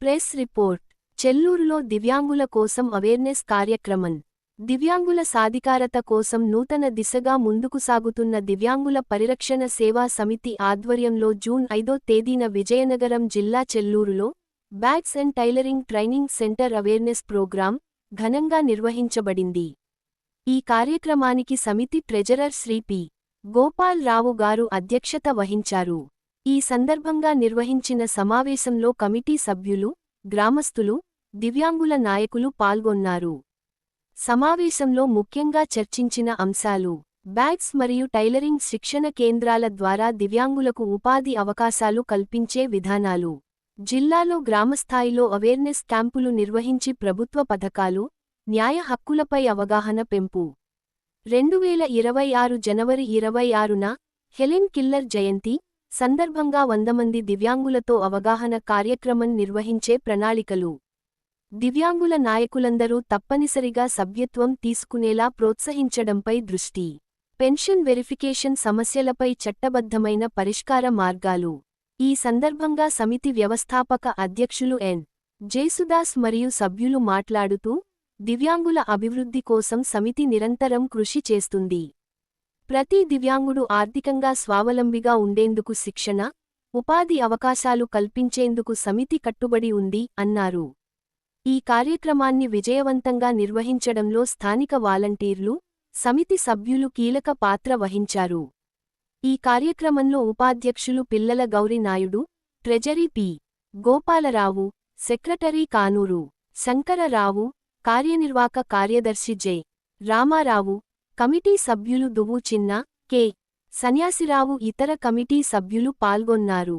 Press report. చెల్లూరులో దివ్యాంగుల కోసం awareness కార్యక్రమం. దివ్యాంగుల సాధికారత కోసం నూతన దిశగా ముందుకు సాగుతున్న దివ్యాంగుల పరిరక్షణ సేవా సమితి ఆధ్వర్యంలో జూన్ ఐదో తేదీన విజయనగరం జిల్లా చెల్లూరులో bags and tailoring training centre awareness programme ఘనంగా నిర్వహించబడింది. ఈ కార్యక్రమానికి సమితి ట్రెజరర్ శ్రీ పి. గోపాల్ రావు గారు అధ్యక్షత వహించారు. ఈ సందర్భంగా నిర్వహించిన సమావేశంలో కమిటీ సభ్యులు గ్రామస్తులు దివ్యాంగుల నాయకులు పాల్గొన్నారు. సమావేశంలో ముఖ్యంగా చర్చించిన అంశాలు బ్యాగ్స్ మరియు టైలరింగ్ శిక్షణ కేంద్రాల ద్వారా దివ్యాంగులకు ఉపాధి అవకాశాలు కల్పించే విధానాలు జిల్లాలో గ్రామస్థాయిలో అవేర్నెస్ క్యాంపులు నిర్వహించి ప్రభుత్వ పథకాలు న్యాయ హక్కులపై అవగాహన పెంపు. రెండువేల ఇరవై ఆరు జనవరి ఇరవై ఆరున హెలెన్ కిల్లర్ జయంతి సందర్భంగా వంద మంది దివ్యాంగులతో అవగాహన కార్యక్రమం నిర్వహించే ప్రణాళికలు. దివ్యాంగుల నాయకులందరూ తప్పనిసరిగా సభ్యత్వం తీసుకునేలా ప్రోత్సహించడంపై దృష్టి. పెన్షన్ వెరిఫికేషన్ సమస్యలపై చట్టబద్ధమైన పరిష్కార మార్గాలు. ఈ సందర్భంగా సమితి వ్యవస్థాపక అధ్యక్షులు ఎన్. జేసుదాస్ మరియు సభ్యులు మాట్లాడుతూ దివ్యాంగుల అభివృద్ధి కోసం సమితి నిరంతరం కృషి చేస్తుంది. ప్రతి దివ్యాంగుడు ఆర్థికంగా స్వావలంబిగా ఉండేందుకు శిక్షణ ఉపాధి అవకాశాలు కల్పించేందుకు సమితి కట్టుబడి ఉంది అన్నారు. ఈ కార్యక్రమాన్ని విజయవంతంగా నిర్వహించడంలో స్థానిక వాలంటీర్లు సమితి సభ్యులు కీలక పాత్ర వహించారు. ఈ కార్యక్రమంలో ఉపాధ్యక్షులు పిల్లల Gowri Naidu treasury P. Gopalarao secretary Kanuru Sankararao కార్యనిర్వాహక కార్యదర్శి జె. రామారావు కమిటీ సభ్యులు దువ్వు చిన్న కె. సన్యాసిరావు ఇతర కమిటీ సభ్యులు పాల్గొన్నారు.